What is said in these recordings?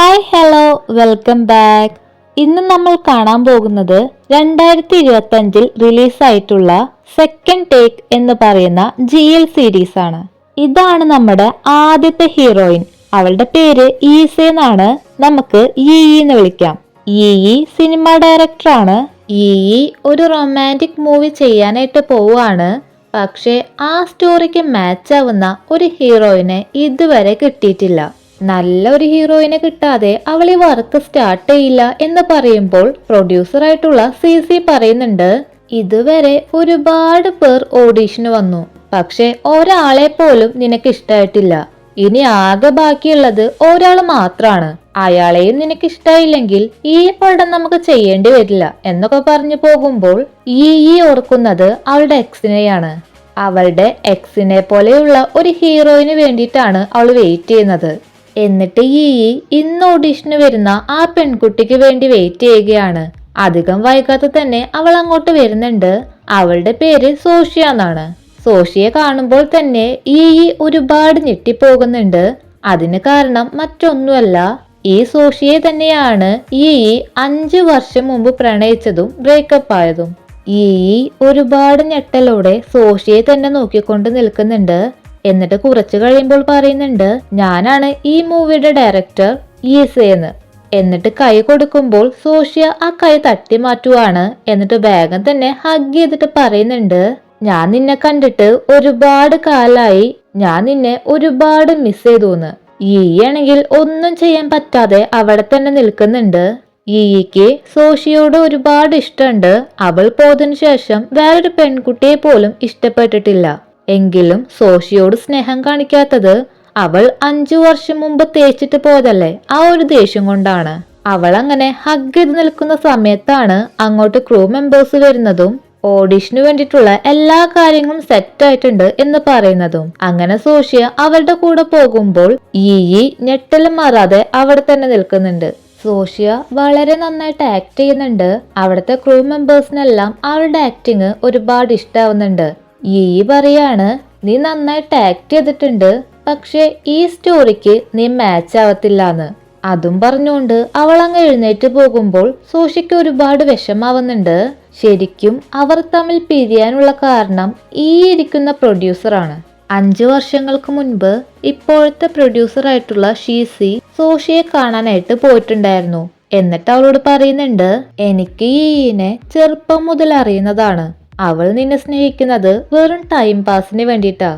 Hi hello welcome back ഇന്ന് നമ്മൾ കാണാൻ പോകുന്നത് രണ്ടായിരത്തി ഇരുപത്തി അഞ്ചിൽ റിലീസായിട്ടുള്ള സെക്കൻഡ് ടേക്ക് എന്ന് പറയുന്ന ജി എൽ സീരീസ് ആണ്. ഇതാണ് നമ്മുടെ ആദ്യത്തെ ഹീറോയിൻ അവളുടെ പേര് ഈസെ എന്നാണ്. നമുക്ക് ഈ എന്ന് വിളിക്കാം. ഇഇ സിനിമ ഡയറക്ടറാണ് ഇഇ ഒരു റൊമാന്റിക് മൂവി ചെയ്യാനായിട്ട് പോവുകയാണ്. പക്ഷേ ആ സ്റ്റോറിക്ക് മാച്ച് ആവുന്ന ഒരു ഹീറോയിനെ ഇതുവരെ കിട്ടിയിട്ടില്ല. നല്ല ഒരു ഹീറോയിനെ കിട്ടാതെ അവളെ വർക്ക് സ്റ്റാർട്ട് ചെയ്യില്ല എന്ന് പറയുമ്പോൾ പ്രൊഡ്യൂസർ ആയിട്ടുള്ള സി സി പറയുന്നുണ്ട് ഇതുവരെ ഒരുപാട് പേർ ഓഡീഷന് വന്നു പക്ഷെ ഒരാളെ പോലും നിനക്ക് ഇഷ്ടമായിട്ടില്ല ഇനി ആകെ ബാക്കിയുള്ളത് ഒരാൾ മാത്രാണ്. അയാളെയും നിനക്ക് ഇഷ്ടമായില്ലെങ്കിൽ ഈ പടം നമുക്ക് ചെയ്യേണ്ടി വരില്ല എന്നൊക്കെ പറഞ്ഞു പോകുമ്പോൾ ഈ ഈ ഓർക്കുന്നത് അവളുടെ എക്സിനെയാണ്. അവളുടെ എക്സിനെ പോലെയുള്ള ഒരു ഹീറോയിന് വേണ്ടിയിട്ടാണ് അവൾ വെയിറ്റ് ചെയ്യുന്നത്. എന്നിട്ട് ഈ ഇന്ന് ഓഡീഷന് വരുന്ന ആ പെൺകുട്ടിക്ക് വേണ്ടി വെയിറ്റ് ചെയ്യുകയാണ്. അധികം വൈകാതെ തന്നെ അവൾ അങ്ങോട്ട് വരുന്നുണ്ട്. അവളുടെ പേര് സോഷ്യ എന്നാണ്. സോഷിയെ കാണുമ്പോൾ തന്നെ ഈ ഒരുപാട് ഞെട്ടിപ്പോകുന്നുണ്ട്. അതിന് കാരണം മറ്റൊന്നുമല്ല ഈ സോഷിയെ തന്നെയാണ് ഈ അഞ്ചു വർഷം മുമ്പ് പ്രണയിച്ചതും ബ്രേക്കപ്പ് ആയതും. ഈ ഒരുപാട് ഞെട്ടലോടെ സോഷിയെ തന്നെ നോക്കിക്കൊണ്ട് നിൽക്കുന്നുണ്ട്. എന്നിട്ട് കുറച്ച് കഴിയുമ്പോൾ പറയുന്നുണ്ട് ഞാനാണ് ഈ മൂവിയുടെ ഡയറക്ടർ ഈസെ എന്ന്. എന്നിട്ട് കൈ കൊടുക്കുമ്പോൾ സോഷ്യ ആ കൈ തട്ടി മാറ്റുവാണ്. എന്നിട്ട് വേഗം തന്നെ ഹഗ് ചെയ്തിട്ട് പറയുന്നുണ്ട് ഞാൻ നിന്നെ കണ്ടിട്ട് ഒരുപാട് കാലായി. ഞാൻ നിന്നെ ഒരുപാട് മിസ് ചെയ്തു എന്ന് ഈയാണെങ്കിൽ ഒന്നും ചെയ്യാൻ പറ്റാതെ അവിടെ തന്നെ നിൽക്കുന്നുണ്ട്. ഈയ്ക്ക് സോഷിയോട് ഒരുപാട് ഇഷ്ടമുണ്ട്. അവൾ പോയതിനു ശേഷം വേറൊരു പെൺകുട്ടിയെ പോലും ഇഷ്ടപ്പെട്ടിട്ടില്ല. എങ്കിലും സോഷിയോട് സ്നേഹം കാണിക്കാത്തത് അവൾ അഞ്ചു വർഷം മുമ്പ് തേച്ചിട്ട് പോയതല്ലേ? ആ ഒരു ദേഷ്യം കൊണ്ടാണ്. അവൾ അങ്ങനെ ഹഗ് ചെയ്ത് നിൽക്കുന്ന സമയത്താണ് അങ്ങോട്ട് ക്രൂ മെമ്പേഴ്സ് വരുന്നതും ഓഡിഷന് വേണ്ടിയിട്ടുള്ള എല്ലാ കാര്യങ്ങളും സെറ്റ് ആയിട്ടുണ്ട് എന്ന് പറയുന്നതും. അങ്ങനെ സോഷ്യ അവരുടെ കൂടെ പോകുമ്പോൾ ഈ ഞെട്ടലും മാറാതെ അവിടെ തന്നെ നിൽക്കുന്നുണ്ട്. സോഷ്യ വളരെ നന്നായിട്ട് ആക്ട് ചെയ്യുന്നുണ്ട്. അവിടുത്തെ ക്രൂ മെമ്പേഴ്സിനെല്ലാം അവളുടെ ആക്ടിങ് ഒരുപാട് ഇഷ്ടാവുന്നുണ്ട്. ഈ പറയാണ് നീ നന്നായിട്ട് ആക്ട് ചെയ്തിട്ടുണ്ട്. പക്ഷെ ഈ സ്റ്റോറിക്ക് നീ മാച്ച് ആവത്തില്ലാന്ന്. അതും പറഞ്ഞുകൊണ്ട് അവൾ അങ്ങ് എഴുന്നേറ്റ് പോകുമ്പോൾ സോഷിക്ക് ഒരുപാട് വിഷമാവുന്നുണ്ട്. ശരിക്കും അവർ തമ്മിൽ പിരിയാനുള്ള കാരണം ഈ ഇരിക്കുന്ന പ്രൊഡ്യൂസറാണ് അഞ്ചു വർഷങ്ങൾക്ക് മുൻപ് ഇപ്പോഴത്തെ പ്രൊഡ്യൂസർ ആയിട്ടുള്ള ഷീസി സോഷിയെ കാണാനായിട്ട് പോയിട്ടുണ്ടായിരുന്നു. എന്നിട്ട് അവളോട് പറയുന്നുണ്ട് എനിക്ക് ഈനെ ചെറുപ്പം മുതൽ അറിയുന്നതാണ്. അവൾ നിന്നെ സ്നേഹിക്കുന്നത് വെറും ടൈം പാസിന് വേണ്ടിയിട്ടാ.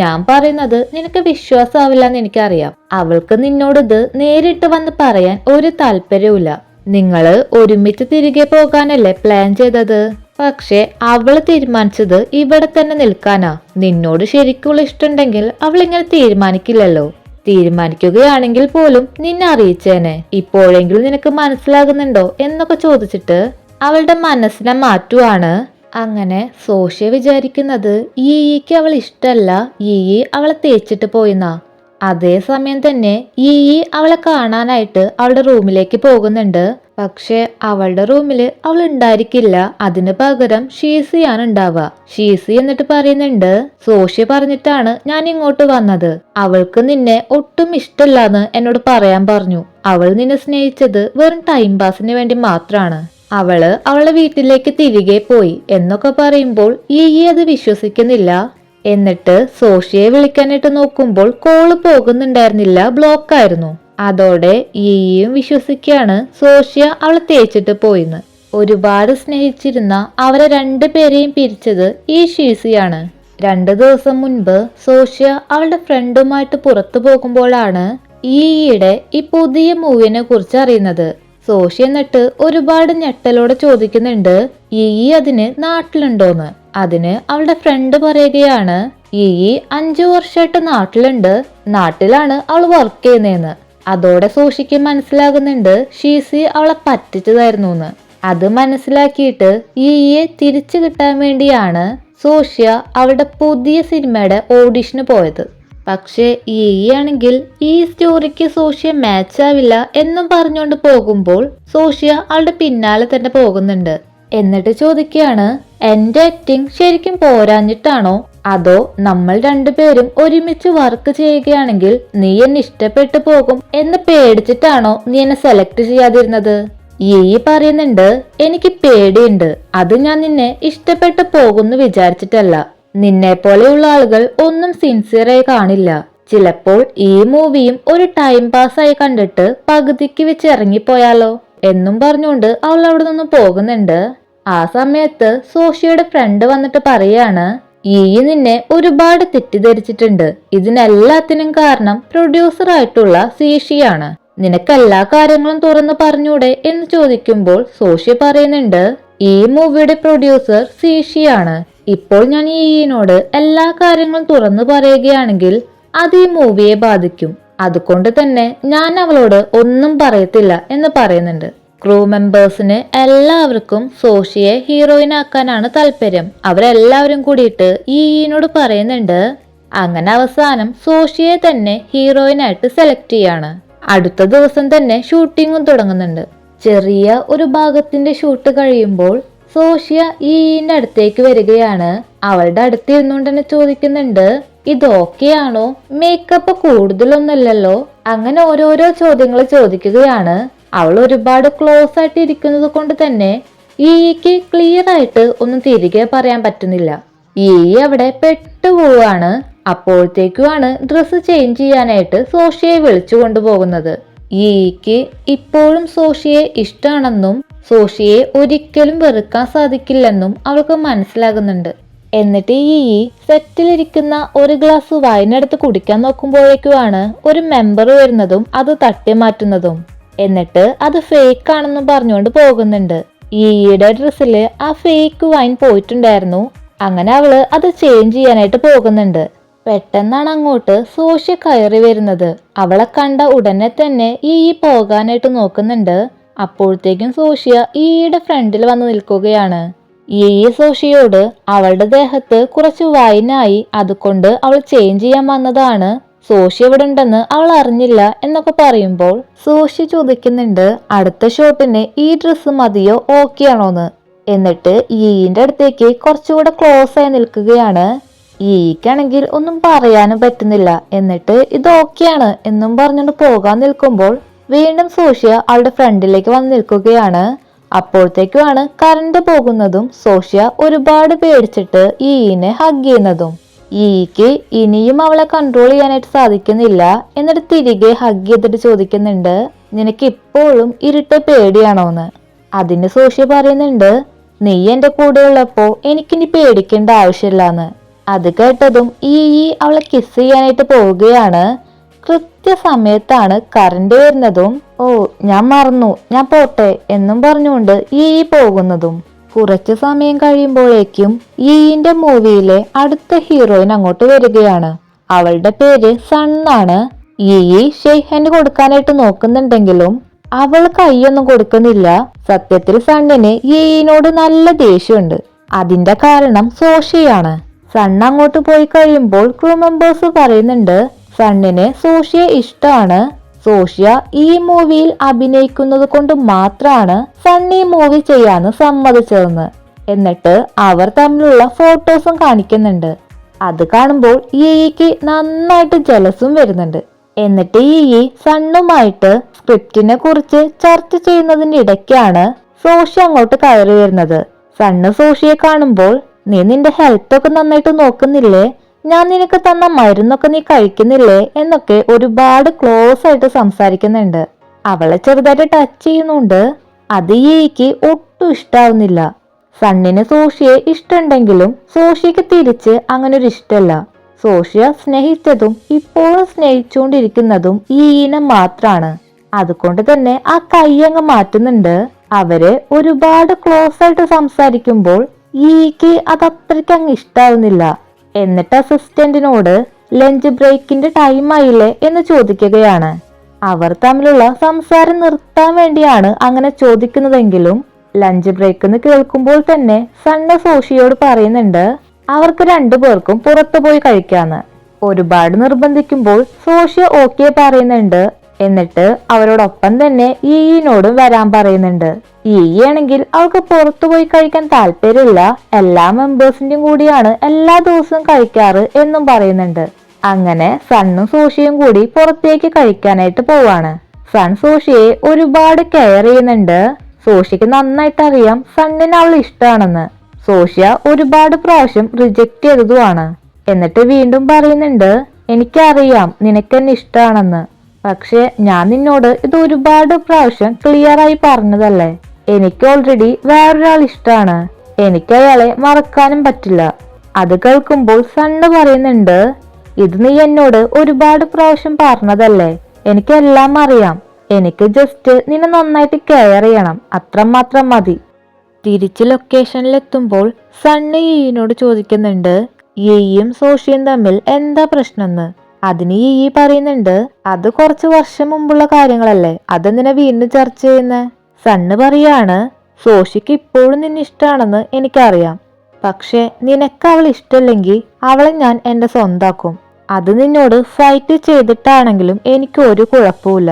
ഞാൻ പറയുന്നത് നിനക്ക് വിശ്വാസമാവില്ലെന്ന് എനിക്കറിയാം. അവൾക്ക് നിന്നോട് ഇത് നേരിട്ട് വന്ന് പറയാൻ ഒരു താല്പര്യവുമില്ല. നിങ്ങൾ ഒരുമിച്ച് തിരികെ പോകാനല്ലേ പ്ലാൻ ചെയ്തത്? പക്ഷെ അവൾ തീരുമാനിച്ചത് ഇവിടെ തന്നെ നിൽക്കാനാ. നിന്നോട് ശരിക്കുള്ള ഇഷ്ടമുണ്ടെങ്കിൽ അവൾ ഇങ്ങനെ തീരുമാനിക്കില്ലല്ലോ. തീരുമാനിക്കുകയാണെങ്കിൽ പോലും നിന്നെ അറിയിച്ചേനെ. ഇപ്പോഴെങ്കിലും നിനക്ക് മനസ്സിലാകുന്നുണ്ടോ എന്നൊക്കെ ചോദിച്ചിട്ട് അവളുടെ മനസ്സിനെ മാറ്റുവാണ്. അങ്ങനെ സോഷ്യ വിചാരിക്കുന്നത് ഈയിക്ക് അവൾ ഇഷ്ടല്ല ഈ അവളെ തേച്ചിട്ട് പോയിന്നാ. അതേസമയം തന്നെ ഈ അവളെ കാണാനായിട്ട് അവളുടെ റൂമിലേക്ക് പോകുന്നുണ്ട്. പക്ഷെ അവളുടെ റൂമിൽ അവൾ ഉണ്ടായിരിക്കില്ല. അതിന് പകരം ഷീസിയാണ് ഉണ്ടാവുക. ഷീസി എന്നിട്ട് പറയുന്നുണ്ട് സോഷ്യ പറഞ്ഞിട്ടാണ് ഞാൻ ഇങ്ങോട്ട് വന്നത്. അവൾക്ക് നിന്നെ ഒട്ടും ഇഷ്ടമില്ലാന്ന് എന്നോട് പറയാൻ പറഞ്ഞു. അവൾ നിന്നെ സ്നേഹിച്ചത് വെറും ടൈം പാസിന് വേണ്ടി മാത്രമാണ് അവൾ അവളെ വീട്ടിലേക്ക് തിരികെ പോയി എന്നൊക്കെ പറയുമ്പോൾ ഈ അത് വിശ്വസിക്കുന്നില്ല. എന്നിട്ട് സോഷിയെ വിളിക്കാനായിട്ട് നോക്കുമ്പോൾ കോൾ പോകുന്നുണ്ടായിരുന്നില്ല ബ്ലോക്ക് ആയിരുന്നു. അതോടെ ഈയും വിശ്വസിക്കാണ് സോഷ്യ അവളെ തേച്ചിട്ട് പോയിന്ന്. ഒരുപാട് സ്നേഹിച്ചിരുന്ന അവരെ രണ്ടുപേരെയും പിരിച്ചത് ഈ ഷീസിയാണ്. രണ്ടു ദിവസം മുൻപ് സോഷ്യ അവളുടെ ഫ്രണ്ടുമായിട്ട് പുറത്തു പോകുമ്പോഴാണ് ഈയുടെ ഈ പുതിയ മൂവിനെ കുറിച്ച് അറിയുന്നത്. സോഷി എന്നിട്ട് ഒരുപാട് ഞെട്ടലോടെ ചോദിക്കുന്നുണ്ട് ഈ അതിന് നാട്ടിലുണ്ടോന്ന്? അതിന് അവളുടെ ഫ്രണ്ട് പറയുകയാണ് ഈ അഞ്ചു വർഷമായിട്ട് നാട്ടിലുണ്ട് നാട്ടിലാണ് അവൾ വർക്ക് ചെയ്യുന്നതെന്ന് അതോടെ സോഷിക്ക് മനസ്സിലാകുന്നുണ്ട് ഷീസി അവളെ പറ്റിച്ചതായിരുന്നു എന്ന് അത് മനസ്സിലാക്കിയിട്ട് ഈയെ തിരിച്ചു കിട്ടാൻ വേണ്ടിയാണ് സോഷ്യ അവളുടെ പുതിയ സിനിമയുടെ ഓഡിഷന് പോയത്. പക്ഷേ ഈ ആണെങ്കിൽ ഈ സ്റ്റോറിക്ക് സോഷ്യ മാച്ച് ആവില്ല എന്നും പറഞ്ഞുകൊണ്ട് പോകുമ്പോൾ സോഷ്യ ആളുടെ പിന്നാലെ തന്നെ പോകുന്നുണ്ട്. എന്നിട്ട് ചോദിക്കുകയാണ് എന്റെ ആക്ടിങ് ശരിക്കും പോരാഞ്ഞിട്ടാണോ? അതോ നമ്മൾ രണ്ടുപേരും ഒരുമിച്ച് വർക്ക് ചെയ്യുകയാണെങ്കിൽ നീ എന്നെ ഇഷ്ടപ്പെട്ടു പോകും എന്ന് പേടിച്ചിട്ടാണോ നീ എന്നെ സെലക്ട് ചെയ്യാതിരുന്നത്? ഈ പറയുന്നുണ്ട് എനിക്ക് പേടിയുണ്ട്. അത് ഞാൻ നിന്നെ ഇഷ്ടപ്പെട്ടു പോകുന്നു വിചാരിച്ചിട്ടല്ല. നിന്നെ പോലെയുള്ള ആളുകൾ ഒന്നും സിൻസിയറായി കാണില്ല. ചിലപ്പോൾ ഈ മൂവിയും ഒരു ടൈം പാസ്സായി കണ്ടിട്ട് പകുതിക്ക് വെച്ച് ഇറങ്ങിപ്പോയാലോ? എന്നും പറഞ്ഞുകൊണ്ട് അവൾ അവിടെ നിന്ന് പോകുന്നുണ്ട്. ആ സമയത്ത് സോഷിയുടെ ഫ്രണ്ട് വന്നിട്ട് പറയാണ് ഈ നിന്നെ ഒരുപാട് തെറ്റിദ്ധരിച്ചിട്ടുണ്ട്. ഇതിനെല്ലാത്തിനും കാരണം പ്രൊഡ്യൂസർ ആയിട്ടുള്ള സീഷിയാണ് നിനക്ക് എല്ലാ കാര്യങ്ങളും തുറന്നു പറഞ്ഞൂടെ എന്ന് ചോദിക്കുമ്പോൾ സോഷി പറയുന്നുണ്ട് ഈ മൂവിയുടെ പ്രൊഡ്യൂസർ സീഷിയാണ് ഇപ്പോൾ ഞാൻ ഈയിനോട് എല്ലാ കാര്യങ്ങളും തുറന്നു പറയുകയാണെങ്കിൽ അത് ഈ മൂവിയെ ബാധിക്കും. അതുകൊണ്ട് തന്നെ ഞാൻ അവളോട് ഒന്നും പറയത്തില്ല എന്ന് പറയുന്നുണ്ട്. ക്രൂ മെമ്പേഴ്സിന് എല്ലാവർക്കും സോഷിയെ ഹീറോയിനാക്കാനാണ് താല്പര്യം. അവരെല്ലാവരും കൂടിയിട്ട് ഈയിനോട് പറയുന്നുണ്ട് അങ്ങനെ അവസാനം സോഷിയെ തന്നെ ഹീറോയിനായിട്ട് സെലക്ട് ചെയ്യാണ്. അടുത്ത ദിവസം തന്നെ ഷൂട്ടിങ്ങും തുടങ്ങുന്നുണ്ട്. ചെറിയ ഒരു ഭാഗത്തിന്റെ ഷൂട്ട് കഴിയുമ്പോൾ സോഷ്യ ഈന്റെ അടുത്തേക്ക് വരികയാണ്. അവളുടെ അടുത്ത് ഇരുന്നുകൊണ്ട് തന്നെ ചോദിക്കുന്നുണ്ട് ആണോ? മേക്കപ്പ് കൂടുതലൊന്നുമല്ലല്ലോ? അങ്ങനെ ഓരോരോ ചോദ്യങ്ങൾ ചോദിക്കുകയാണ്. അവൾ ഒരുപാട് ക്ലോസ് ആയിട്ട് ഇരിക്കുന്നത് കൊണ്ട് തന്നെ ഈക്ക് ക്ലിയർ ആയിട്ട് ഒന്നും തിരികെ പറയാൻ പറ്റുന്നില്ല. ഈ അവിടെ പെട്ടുപോവാണ് അപ്പോഴത്തേക്കുമാണ് ഡ്രസ്സ് ചേഞ്ച് ചെയ്യാനായിട്ട് സോഷ്യയെ വിളിച്ചു കൊണ്ടുപോകുന്നത്. ഈക്ക് ഇപ്പോഴും സോഷ്യയെ ഇഷ്ടമാണെന്നും സോഷിയെ ഒരിക്കലും വെറുക്കാൻ സാധിക്കില്ലെന്നും അവൾക്ക് മനസ്സിലാകുന്നുണ്ട്. എന്നിട്ട് ഈ സെറ്റിലിരിക്കുന്ന ഒരു ഗ്ലാസ് വൈനെടുത്ത് കുടിക്കാൻ നോക്കുമ്പോഴേക്കുമാണ് ഒരു മെമ്പർ വരുന്നതും അത് തട്ടി മാറ്റുന്നതും. എന്നിട്ട് അത് ഫേക്ക് ആണെന്നും പറഞ്ഞുകൊണ്ട് പോകുന്നുണ്ട്. ഈയുടെ ഡ്രസ്സിൽ ആ ഫേക്ക് വൈൻ പോയിട്ടുണ്ടായിരുന്നു. അങ്ങനെ അവൾ അത് ചേഞ്ച് ചെയ്യാനായിട്ട് പോകുന്നുണ്ട്. പെട്ടെന്നാണ് അങ്ങോട്ട് സോഷ്യ കയറി വരുന്നത്. അവളെ കണ്ട ഉടനെ തന്നെ ഈ പോകാനായിട്ട് നോക്കുന്നുണ്ട്. അപ്പോഴത്തേക്കും സോഷ്യ ഈയുടെ ഫ്രണ്ടിൽ വന്ന് നിൽക്കുകയാണ്. ഈ സോഷിയോട് അവളുടെ ദേഹത്ത് കുറച്ച് വൈനായി അതുകൊണ്ട് അവൾ ചേഞ്ച് ചെയ്യാൻ വന്നതാണ്. സോഷി എവിടെ ഉണ്ടെന്ന് അവൾ അറിഞ്ഞില്ല എന്നൊക്കെ പറയുമ്പോൾ സോഷി ചോദിക്കുന്നുണ്ട് അടുത്ത ഷോപ്പിന് ഈ ഡ്രസ്സ് മതിയോ? ഓക്കെ ആണോന്ന്? എന്നിട്ട് ഈന്റെ അടുത്തേക്ക് കുറച്ചുകൂടെ ക്ലോസ് ആയി നിൽക്കുകയാണ്. ഈക്കാണെങ്കിൽ ഒന്നും പറയാനും പറ്റുന്നില്ല. എന്നിട്ട് ഇത് ഓക്കെയാണ് എന്നും പറഞ്ഞുകൊണ്ട് പോകാൻ നിൽക്കുമ്പോൾ വീണ്ടും സോഷ്യ അവളുടെ ഫ്രണ്ടിലേക്ക് വന്ന് നിൽക്കുകയാണ്. അപ്പോഴത്തേക്കുമാണ് കറണ്ട് പോകുന്നതും സോഷ്യ ഒരുപാട് പേടിച്ചിട്ട് ഈനെ ഹഗ് ചെയ്യുന്നതും. ഈക്ക് ഇനിയും അവളെ കൺട്രോൾ ചെയ്യാനായിട്ട് സാധിക്കുന്നില്ല എന്നിട്ട് തിരികെ ഹഗ് ചെയ്തിട്ട് ചോദിക്കുന്നുണ്ട് നിനക്ക് ഇപ്പോഴും ഇരുട്ട് പേടിയാണോന്ന്? അതിന് സോഷ്യ പറയുന്നുണ്ട് നീ എന്റെ കൂടെ ഉള്ളപ്പോ എനിക്കിനി പേടിക്കേണ്ട ആവശ്യമില്ലാന്ന്. അത് കേട്ടതും ഈ അവളെ കിസ് ചെയ്യാനായിട്ട് പോവുകയാണ്. കൃത്യസമയത്താണ് കറണ്ട് വരുന്നതും ഓ ഞാൻ മറന്നു ഞാൻ പോട്ടെ എന്നും പറഞ്ഞുകൊണ്ട് ഈ പോകുന്നതും. കുറച്ചു സമയം കഴിയുമ്പോഴേക്കും ഈന്റെ മൂവിയിലെ അടുത്ത ഹീറോയിൻ അങ്ങോട്ട് വരികയാണ്. അവളുടെ പേര് സണ്ണാണ് ഈ ഷെയ്ഹന് കൊടുക്കാനായിട്ട് നോക്കുന്നുണ്ടെങ്കിലും അവൾ കൈയൊന്നും കൊടുക്കുന്നില്ല. സത്യത്തിൽ സണ്ണിന് ഈനോട് നല്ല ദേഷ്യമുണ്ട്. അതിന്റെ കാരണം സോഷിയാണ് സണ്ണ് അങ്ങോട്ട് പോയി കഴിയുമ്പോൾ ക്രൂ മെമ്പേഴ്സ് പറയുന്നുണ്ട് സണ്ണിന് സോഷിയെ ഇഷ്ടമാണ്. സോഷ്യ ഈ മൂവിയിൽ അഭിനയിക്കുന്നത് കൊണ്ട് മാത്രമാണ് സണ്ണി മൂവി ചെയ്യാന്ന് സമ്മതിച്ചതെന്ന്. എന്നിട്ട് അവർ തമ്മിലുള്ള ഫോട്ടോസും കാണിക്കുന്നുണ്ട്. അത് കാണുമ്പോൾ ഈക്ക് നന്നായിട്ട് ജലസും വരുന്നുണ്ട്. എന്നിട്ട് ഈ സണ്ണുമായിട്ട് സ്ക്രിപ്റ്റിനെ കുറിച്ച് ചർച്ച ചെയ്യുന്നതിന്റെ ഇടയ്ക്കാണ് സോഷ്യ അങ്ങോട്ട് കയറി വരുന്നത്. സണ്ണ് സോഷിയെ കാണുമ്പോൾ നീ നിന്റെ ഹെൽത്തൊക്കെ നന്നായിട്ട് നോക്കുന്നില്ലേ? ഞാൻ നിനക്ക് തന്ന മരുന്നൊക്കെ നീ കഴിക്കുന്നില്ലേ എന്നൊക്കെ ഒരുപാട് ക്ലോസ് ആയിട്ട് സംസാരിക്കുന്നുണ്ട്. അവളെ ചെറുതായിട്ട് ടച്ച് ചെയ്യുന്നുണ്ട്. അത് ഈക്ക് ഒട്ടും ഇഷ്ടാവുന്നില്ല. സണ്ണിന് സോഷിയെ ഇഷ്ടമുണ്ടെങ്കിലും സോഷിയക്ക് തിരിച്ച് അങ്ങനെ ഒരു ഇഷ്ടമല്ല. സോഷ്യ സ്നേഹിച്ചതും ഇപ്പോഴും സ്നേഹിച്ചുകൊണ്ടിരിക്കുന്നതും ഈനെ മാത്രാണ്. അതുകൊണ്ട് തന്നെ ആ കൈ അങ്ങ് മാറ്റുന്നുണ്ട്. അവർ ഒരുപാട് ക്ലോസ് ആയിട്ട് സംസാരിക്കുമ്പോൾ ഈക്ക് അത് അങ്ങ് ഇഷ്ടാവുന്നില്ല. എന്നിട്ട് അസിസ്റ്റന്റിനോട് ലഞ്ച് ബ്രേക്കിന്റെ ടൈം ആയില്ലേ എന്ന് ചോദിക്കുകയാണ്. അവർ തമ്മിലുള്ള സംസാരം നിർത്താൻ വേണ്ടിയാണ് അങ്ങനെ ചോദിക്കുന്നതെങ്കിലും ലഞ്ച് ബ്രേക്ക് എന്ന് കേൾക്കുമ്പോൾ തന്നെ സണ്ണ സോഷിയോട് പറയുന്നുണ്ട് അവർക്ക് രണ്ടുപേർക്കും പുറത്തു പോയി കഴിക്കാന്ന്. ഒരുപാട് നിർബന്ധിക്കുമ്പോൾ സോഷ്യ ഓക്കെ പറയുന്നുണ്ട് എന്നിട്ട് അവരോടൊപ്പം തന്നെ ഈയിനോടും വരാൻ പറയുന്നുണ്ട്. ഈ ആണെങ്കിൽ അവൾക്ക് പുറത്തു പോയി കഴിക്കാൻ താല്പര്യമില്ല എല്ലാ മെമ്പേഴ്സിന്റെയും കൂടിയാണ് എല്ലാ ദിവസവും കഴിക്കാറ് എന്നും പറയുന്നുണ്ട്. അങ്ങനെ സണ്ണും സോഷിയും കൂടി പുറത്തേക്ക് കഴിക്കാനായിട്ട് പോവാണ്. സൺ സോഷിയെ ഒരുപാട് കെയർ ചെയ്യുന്നുണ്ട്. സോഷിക്ക് നന്നായിട്ട് അറിയാം സണ്ണിന് അവൾ ഇഷ്ടമാണെന്ന്. സോഷ്യ ഒരുപാട് പ്രാവശ്യം റിജക്റ്റ് ചെയ്തതുമാണ്. എന്നിട്ട് വീണ്ടും പറയുന്നുണ്ട് എനിക്കറിയാം നിനക്കെന്നെ ഇഷ്ടമാണെന്ന്. പക്ഷെ ഞാൻ നിന്നോട് ഇത് ഒരുപാട് പ്രാവശ്യം ക്ലിയർ ആയി പറഞ്ഞതല്ലേ? എനിക്ക് ഓൾറെഡി വേറൊരാൾ ഇഷ്ടമാണ് എനിക്ക് അയാളെ മറക്കാനും പറ്റില്ല. അത് കേൾക്കുമ്പോൾ സണ്ണ് പറയുന്നുണ്ട് ഇത് നീ എന്നോട് ഒരുപാട് പ്രാവശ്യം പറഞ്ഞതല്ലേ? എനിക്കെല്ലാം അറിയാം. എനിക്ക് ജസ്റ്റ് നിന്നെ നന്നായിട്ട് കെയർ ചെയ്യണം. അത്രമാത്രം മതി. തിരിച്ച് ലൊക്കേഷനിലെത്തുമ്പോൾ സണ്ണി ഈയിനോട് ചോദിക്കുന്നുണ്ട് ഈയും സോഷിയും തമ്മിൽ എന്താ പ്രശ്നമെന്ന് അതിന് ഈ പറയുന്നുണ്ട് അത് കുറച്ച് വർഷം മുമ്പുള്ള കാര്യങ്ങളല്ലേ? അതെന്തിനാ വീണ്ടും ചർച്ച ചെയ്യുന്നേ? സണ്ണ് പറയാണ് സോഷിക്ക് ഇപ്പോഴും നിന്നെ ഇഷ്ടമാണെന്ന് എനിക്കറിയാം. പക്ഷെ നിനക്ക് അവൾ ഇഷ്ടമില്ലെങ്കിൽ അവളെ ഞാൻ എന്റെ സ്വന്താക്കും. അത് നിന്നോട് ഫൈറ്റ് ചെയ്തിട്ടാണെങ്കിലും എനിക്ക് ഒരു കുഴപ്പമില്ല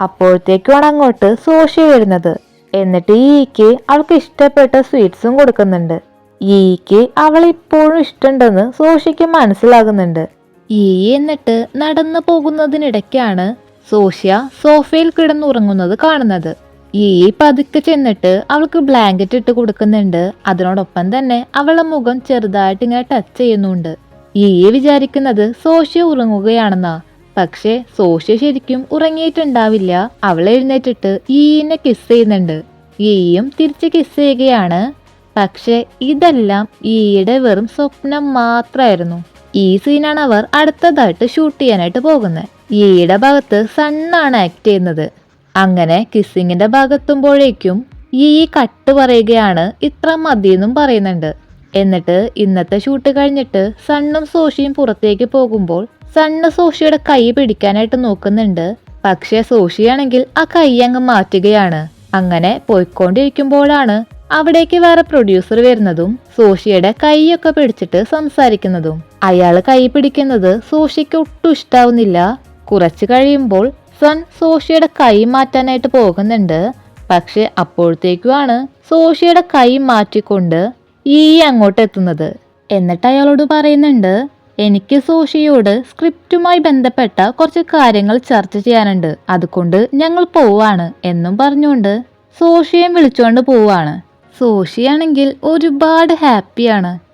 അപ്പോഴത്തേക്കുമാണ് അങ്ങോട്ട് സോഷി വരുന്നത്. എന്നിട്ട് ഈക്ക് അവൾക്ക് ഇഷ്ടപ്പെട്ട സ്വീറ്റ്സും കൊടുക്കുന്നുണ്ട്. ഈക്ക് അവൾ ഇപ്പോഴും ഇഷ്ടമുണ്ടെന്ന് സോഷിക്ക് മനസ്സിലാകുന്നുണ്ട്. ഈ എന്നിട്ട് നടന്നു പോകുന്നതിനിടയ്ക്കാണ് സോഷ്യ സോഫയിൽ കിടന്നുറങ്ങുന്നത് കാണുന്നത്. ഈ പതുക്കെ ചെന്നിട്ട് അവൾക്ക് ബ്ലാങ്കറ്റ് ഇട്ട് കൊടുക്കുന്നുണ്ട്. അതിനോടൊപ്പം തന്നെ അവളെ മുഖം ചെറുതായിട്ട് ഇങ്ങനെ ടച്ച് ചെയ്യുന്നുണ്ട്. ഈ വിചാരിക്കുന്നത് സോഷ്യ ഉറങ്ങുകയാണെന്നാ. പക്ഷെ സോഷ്യ ശരിക്കും ഉറങ്ങിയിട്ടുണ്ടാവില്ല. അവൾ എഴുന്നേറ്റിട്ട് ഈനെ കിസ് ചെയ്യുന്നുണ്ട്. ഈയും തിരിച്ച് കിസ് ചെയ്യുകയാണ്. പക്ഷെ ഇതെല്ലാം ഈയുടെ വെറും സ്വപ്നം മാത്രമായിരുന്നു ഈ സീനാണ് അവർ അടുത്തതായിട്ട് ഷൂട്ട് ചെയ്യാനായിട്ട് പോകുന്നത്. ഈയുടെ ഭാഗത്ത് സണ്ണാണ് ആക്ട് ചെയ്യുന്നത്. അങ്ങനെ കിസ്സിങ്ങിന്റെ ഭാഗത്തുമ്പോഴേക്കും ഈ കട്ട് പറയുകയാണ് ഇത്ര മതിയെന്നും പറയുന്നുണ്ട്. എന്നിട്ട് ഇന്നത്തെ ഷൂട്ട് കഴിഞ്ഞിട്ട് സണ്ണും സോഷിയും പുറത്തേക്ക് പോകുമ്പോൾ സണ്ണ് സോഷിയുടെ കൈ പിടിക്കാനായിട്ട് നോക്കുന്നുണ്ട്. പക്ഷേ സോഷിയാണെങ്കിൽ ആ കൈ അങ്ങ് മാറ്റുകയാണ്. അങ്ങനെ പോയിക്കൊണ്ടിരിക്കുമ്പോഴാണ് അവിടേക്ക് വേറെ പ്രൊഡ്യൂസർ വരുന്നതും സോഷിയുടെ കൈയൊക്കെ പിടിച്ചിട്ട് സംസാരിക്കുന്നതും. അയാൾ കൈ പിടിക്കുന്നത് സോഷിക്ക് ഒട്ടും ഇഷ്ടാവുന്നില്ല. കുറച്ച് കഴിയുമ്പോൾ സൺ സോഷിയുടെ കൈ മാറ്റാനായിട്ട് പോകുന്നുണ്ട്. പക്ഷെ അപ്പോഴത്തേക്കുമാണ് സോഷിയുടെ കൈ മാറ്റിക്കൊണ്ട് ഈ അങ്ങോട്ട് എത്തുന്നത്. എന്നിട്ട് അയാളോട് പറയുന്നുണ്ട് എനിക്ക് സോഷിയോട് സ്ക്രിപ്റ്റുമായി ബന്ധപ്പെട്ട കുറച്ച് കാര്യങ്ങൾ ചർച്ച ചെയ്യാനുണ്ട്. അതുകൊണ്ട് ഞങ്ങൾ പോവാണ് എന്നും പറഞ്ഞുകൊണ്ട് സോഷിയെ വിളിച്ചുകൊണ്ട് പോവാണ്. സോഷിയാണെങ്കിൽ ഒരുപാട് ഹാപ്പിയാണ്.